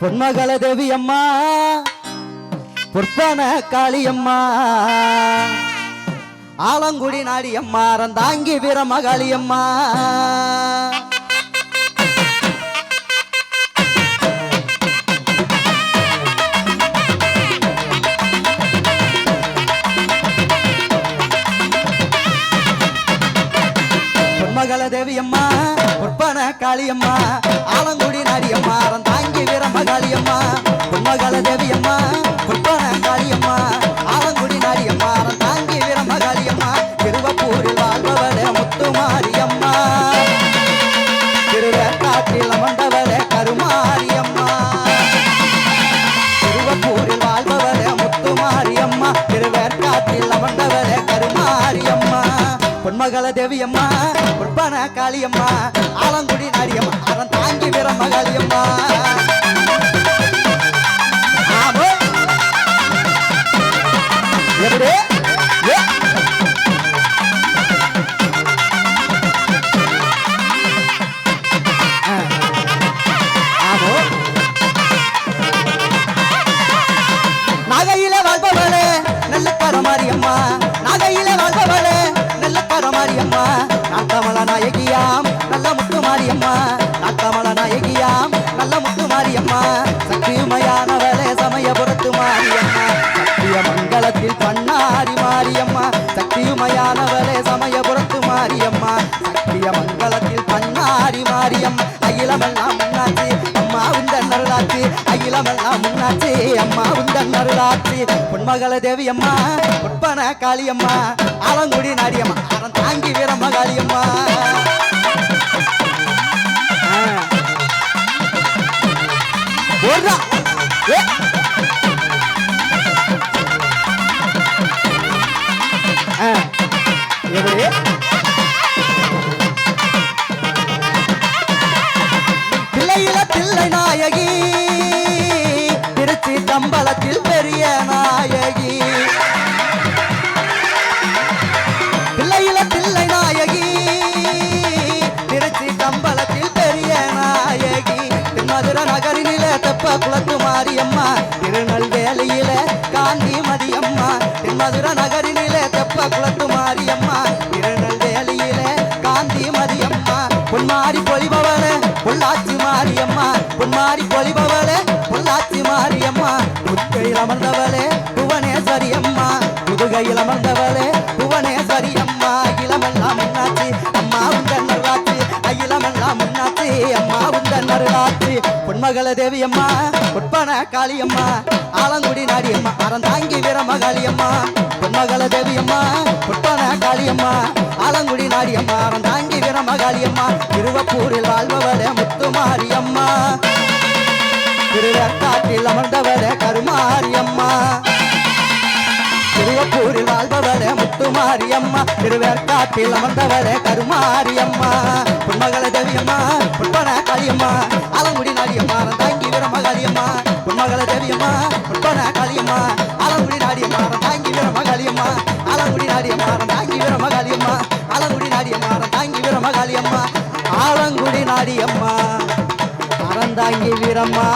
பொன்மகள தேவி அம்மா பொற்பன காளியம்மா ஆலங்குடி நாடியம்மா ரந்தாங்கி வீரமகாளியம்மா. பொன்மகள தேவியம்மா பொற்பன காளியம்மா ஆலங்குடி மகள தேவியம்மா பொற்பன காளியம்மா ஆலங்குடி நாடியம்மா அவன் தாங்கி வீர மாரியம்மா. சக்தியுமையானவளே சமயபுரத்து மாரியம்மா. சக்திய மங்களத்தில் பன்னாரி மாரியம். அகிலமெல்லாம் முன்னாச்சு அம்மா உந்தன் அருளாச்சி. அகிலமெல்லாம் முன்னாச்சு அம்மா உந்தன் அருளாச்சி. பொன்மகள தேவி அம்மா பொற்பன காளியம்மா ஆலங்குடி நாடியம்மா. அறம் தாங்கி வீரம்மா காளியம்மா. Yeah. எப்படி பிள்ளையில பிள்ளை நாயகி திருச்சி தம்பலத்தில் பெரிய நாயகி. பிள்ளையில பிள்ளை நாயகி திருச்சி தம்பலத்தில் பெரிய நாயகி. திருமதுர நகரினில தெப்ப குளத்து மாரியம்மா திருநெல்வேலியில காந்தி மதியம்மா. திருமதுர நகரினில தெப்ப குளத்து மாரியம்மா திருநெல்வேலியில காந்தி மதியம்மா. பொன்மாரி பொலிபவளே பொள்ளாச்சி மாரியம்மா. பொன்மாரி பொலிபவளே பொள்ளாச்சி மாரியம்மா. முத்தையில் அமர்ந்தவளே புவனேஸ்வரி அம்மா முதுகையில் அமர்ந்தவளே புவனேஸ்வரி அம்மா இளமெல்லாம் உங்கள் பொன்மகள தேவியம்மா பொற்பன காளியம்மா ஆலங்குடி நாடியம்மா அறந்தாங்கி வீரமகாளியம்மா. பொன்மகள தேவியம்மா பொற்பன காளியம்மா ஆலங்குடி நாடியம்மா அறந்தாங்கி வீரமகாளியம்மா. திருவப்பூரில் வாழ்பவளே முத்துமாரியம்மா. திருவேற்காட்டில் அமர்ந்தவளே கருமாரியம்மா. திருவப்பூரில் வாழ்பவளே முத்துமாரியம்மா திருவேற்காட்டில் அமர்ந்தவளே கருமாரியம்மா. பொன்மகள தேவியம்மா பொன்பன காளியம்மா ஆலங்குடி நாடியம்மா தாங்கி வீரமகாளியம்மா. பொன்மகள தேவியம்மா பொன்பன காளியம்மா ஆலங்குடி நாடியம்மா தாங்கி வீரமகாளியம்மா. ஆலங்குடி நாடியம்மா தாங்கி வீரமகாளியம்மா ஆலங்குடி நாடியம்மா தாங்கி வீரமகாளியம்மா. ஆலங்குடி நாடியம்மா அறந்தாங்கி வீரம்மா.